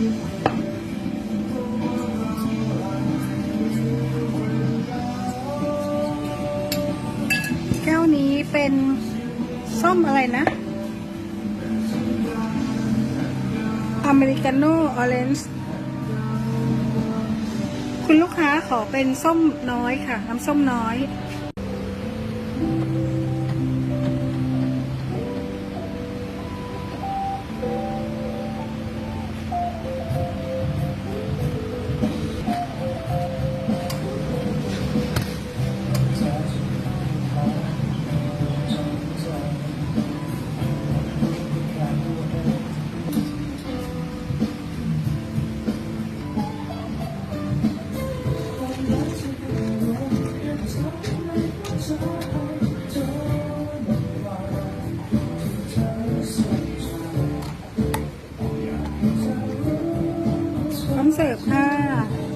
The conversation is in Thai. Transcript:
แก้วนี้เป็นส้มอะไรนะ อเมริกาโน่ออเรนจ์คุณลูกค้าขอเป็นส้มน้อยค่ะ น้ำส้มน้อย ร้อมเสิร์ฟค่ะ